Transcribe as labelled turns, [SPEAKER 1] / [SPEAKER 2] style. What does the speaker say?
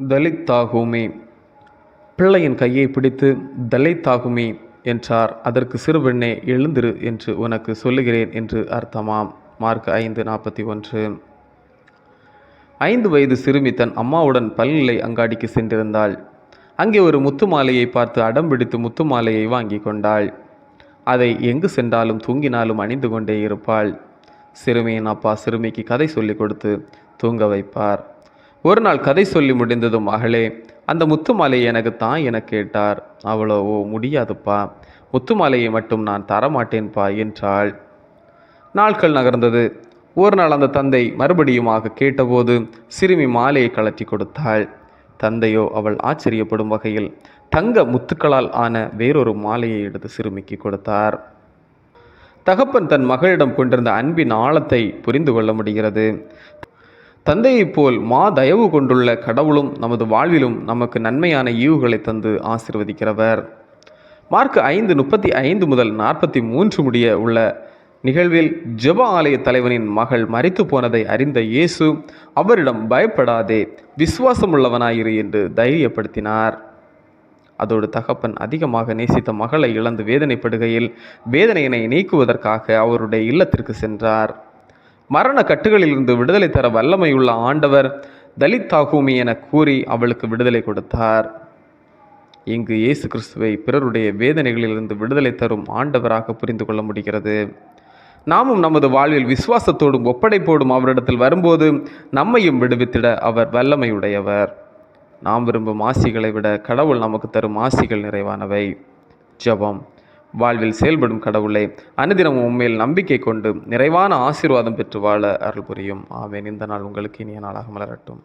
[SPEAKER 1] தலித்தாகுமே. பிள்ளையின் கையை பிடித்து தலித்தாகுமே என்றார். அதற்கு சிறுபெண்ணே எழுந்திரு என்று உனக்கு சொல்லுகிறேன் என்று அர்த்தமாம். மார்க் ஐந்து நாற்பத்தி ஒன்று. ஐந்து வயது சிறுமி தன் அம்மாவுடன் பல்நிலை அங்காடிக்கு சென்றிருந்தாள். அங்கே ஒரு முத்து மாலையை பார்த்து அடம் பிடித்து முத்து மாலையை வாங்கி கொண்டாள். அதை எங்கு சென்றாலும் தூங்கினாலும் அணிந்து கொண்டே இருப்பாள். சிறுமியின் அப்பா சிறுமிக்கு கதை சொல்லிக் கொடுத்து தூங்க வைப்பார். ஒரு நாள் கதை சொல்லி முடிந்ததும் மகளே அந்த முத்துமாலையை எனக்கு தான் என கேட்டார். அவளோ ஓ முடியாதுப்பா. முத்து மாலையை மட்டும் நான் தரமாட்டேன்பா என்றாள். நாட்கள் நகர்ந்தது. ஒரு நாள் அந்த தந்தை மறுபடியுமாக கேட்டபோது சிறுமி மாலையை கழற்றி கொடுத்தாள். தந்தையோ அவள் ஆச்சரியப்படும் வகையில் தங்க முத்துக்களால் ஆன வேறொரு மாலையை எடுத்து சிறுமிக்கு கொடுத்தார். தகப்பன் தன் மகளிடம் கொண்டிருந்த அன்பின் ஆழத்தை புரிந்து கொள்ள முடிகிறது. தந்தையைப் போல் மா தயவு கொண்டுள்ள கடவுளும் நமது வாழ்விலும் நமக்கு நன்மையான ஈவுகளை தந்து ஆசிர்வதிக்கிறவர். மார்க் ஐந்து முப்பத்தி ஐந்து முதல் நாற்பத்தி மூன்று முடிய உள்ள நிகழ்வில் ஜெப ஆலய தலைவனின் மகள் மறித்து போனதை அறிந்த இயேசு அவரிடம் பயப்படாதே விசுவாசமுள்ளவனாயிரு என்று தைரியப்படுத்தினார். அதோடு தகப்பன் அதிகமாக நேசித்த மகளை இழந்து வேதனைப்படுகையில் வேதனையினை நீக்குவதற்காக அவருடைய இல்லத்திற்கு சென்றார். மரண கட்டுகளிலிருந்து விடுதலை தர வல்லமையுள்ள ஆண்டவர் தலித் தாகூமி என கூறி அவளுக்கு விடுதலை கொடுத்தார். இங்கு இயேசு கிறிஸ்துவை பிறருடைய வேதனைகளிலிருந்து விடுதலை தரும் ஆண்டவராக புரிந்து கொள்ள முடிகிறது. நாமும் நமது வாழ்வில் விசுவாசத்தோடும் ஒப்படைப்போடும் அவரிடத்தில் வரும்போது நம்மையும் விடுவித்திட அவர் வல்லமையுடையவர். நாம் விரும்பும் ஆசிகளை விட கடவுள் நமக்கு தரும் ஆசிகள் நிறைவானவை. ஜபம். வாழ்வில் செயல்படும் கடவுளை அனுதினமும் உண்மையில் நம்பிக்கை கொண்டு நிறைவான ஆசீர்வாதம் பெற்று வாழ அருள் புரியும். ஆவேன் இந்த நாள் உங்களுக்கு இனிய நாளாக மலரட்டும்.